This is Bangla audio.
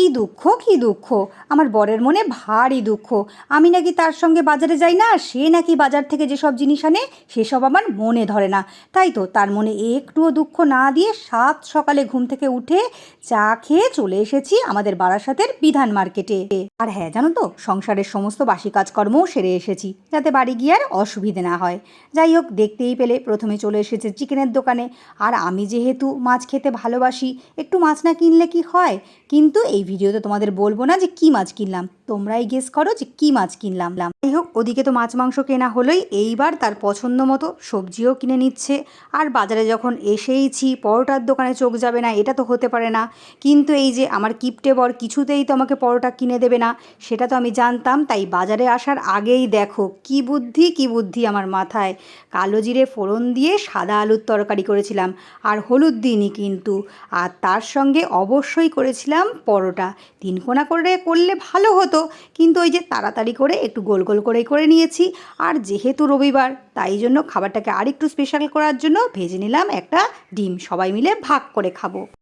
কি দুঃখ কি দুঃখ? আমার বরের মনে ভারী দুঃখ। আমি নাকি তার সঙ্গে বাজারে যাই না, সে নাকি বাজার থেকে যেসব জিনিস আনে, সেসব আমার মনে ধরে না। তাই তো তার মনে একটুও দুঃখ না দিয়ে সাত সকালে ঘুম থেকে উঠে চা খেয়ে চলে এসেছি আমাদের বারাসাতের বিধান মার্কেটে। আর হ্যাঁ জানো তো, সংসারের সমস্ত বাসি কাজকর্মও সেরে এসেছি, যাতে বাড়ি গিয়ে আর অসুবিধে না হয়। যাই হোক, দেখতেই পেলে প্রথমে চলে এসেছে চিকেনের দোকানে। আর আমি যেহেতু মাছ খেতে ভালোবাসি, একটু মাছ না কিনলে কি হয়? কিন্তু এই ভিডিওতে তোমাদের বলব না যে কি মাছ কিনলাম। তোমরাই গেস করো যে কি মাছ কিনলাম। যাই হোক, ওদিকে তো মাছ মাংস কেনা হলোই। এইবার তার পছন্দ মতো সবজিও কিনে নিচ্ছে। আর বাজারে যখন এসেইছি, পরোটার দোকানে চোখ যাবে না, এটা তো হতে পারে না। কিন্তু এই যে আমার কিপটে বর কিছুতেই তো আমাকে পরোটা কিনে দেবে না, সেটা তো আমি জানতাম। তাই বাজারে আসার আগেই দেখো, কি বুদ্ধি কি বুদ্ধি আমার মাথায়। কালো জিরে ফোড়ন দিয়ে সাদা আলুর তরকারি করেছিলাম। আর হলুদ দিইনি কিন্তু। আর তার সঙ্গে অবশ্যই করেছিলাম পরোটা। তিন কোনা করে করলে ভালো হতো, কিন্তু ওই যে তাড়াতাড়ি করে একটু গোল গোল করেই করে নিয়েছি। আর যেহেতু রবিবার, তাই জন্য খাবারটাকে আর একটু স্পেশাল করার জন্য ভেজে নিলাম একটা ডিম। সবাই মিলে ভাগ করে খাব।